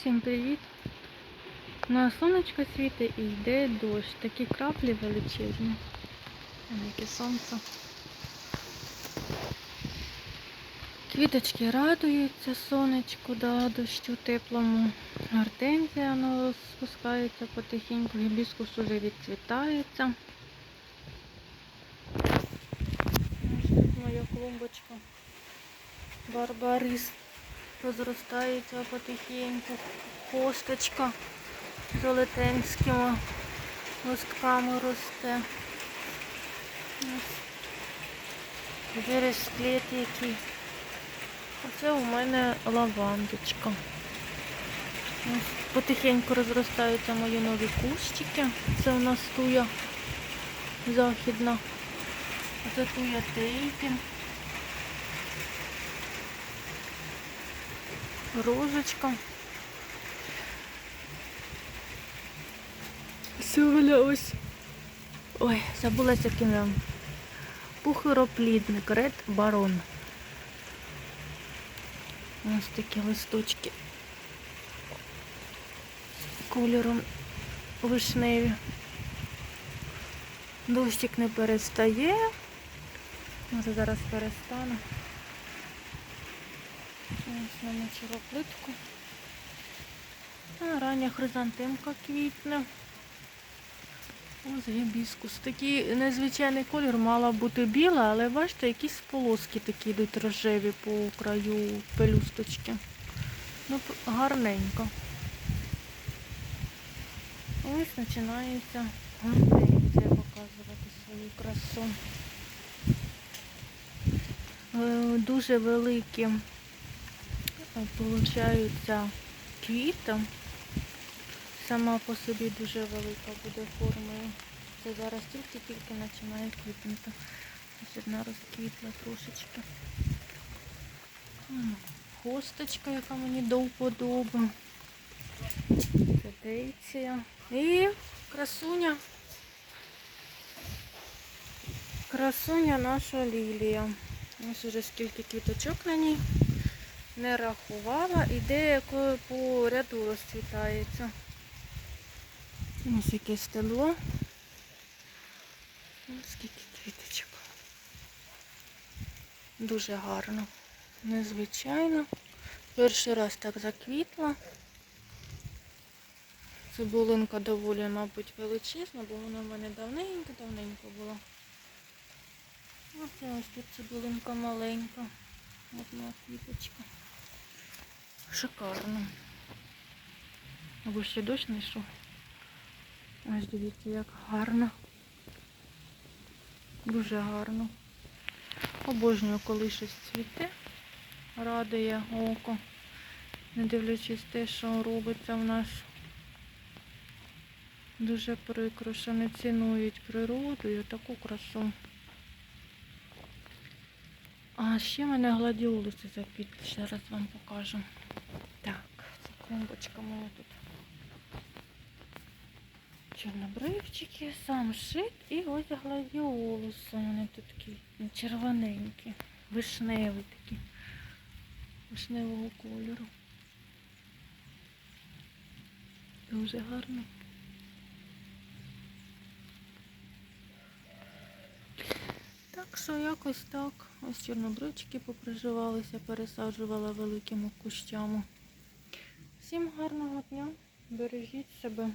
Всім привіт! На сонечко світить і йде дощ. Такі краплі величезні. Яке сонце. Квіточки радуються сонечку, да, дощу теплому. Гортензія спускається потихеньку, гібіскус уже відцвітається. Ось тут моя клумбочка. Барбарис розростається потихеньку. Косточка з велетенськими листками росте. Ось. Бересклет який. Оце у мене лавандочка. Потихеньку розростаються мої нові кущики. Це у нас туя західна. Оце туя тейпін. Розочка. Сюля ось. Ой, забулася кінем. Пухироплідник, Ред Барон. Ось такі листочки. Кольором вишневі. Дощик не перестає. Може зараз перестане. Ось намочила плитку. Рання хризантемка квітне. Ось гібіскус. Такий незвичайний колір мала бути біла, але бачите, якісь полоски такі йдуть рожеві по краю пелюсточки. Ну, гарненько. Ось починається гортензія показувати свою красу. Е, Дуже великі получаються квіти. Сама по собі дуже велика буде формою. Це зараз тільки-тільки починає квітнути. Ось одна розквітла трошечки. Хосточка, яка мені до вподоби. Це. І красуня. Красуня наша лілія. Ось уже скільки квіточок на ній. Не рахувала. І деякою по ряду розцвітається. Ось яке стебло. Ось скільки квіточок. Дуже гарно. Незвичайно. Перший раз так заквітла. Цибулинка доволі, мабуть, величезна, бо вона в мене давненько-давненько була. Ось ось тут цибулинка маленька. Одна квіточка. Шикарно. Або ще дощ не йшов. Ось дивіться, як гарно. Дуже гарно. Обожнюю, коли щось цвіте. Радує око. Не дивлячись те, що робиться в нас. Дуже прикро, що не цінують природу і таку красу. А ще в мене гладіолуси заквітли. Зараз вам покажу. Клумбочка моя тут. Чорнобривчики, сам шит і ось гладіолуси. Вони тут такі червоненькі, вишневі такі, вишневого кольору. Дуже гарно. Так що якось так. Ось чорнобривчики поприживалися, пересаджувала великими кущами. Всім гарного дня, бережіть себе.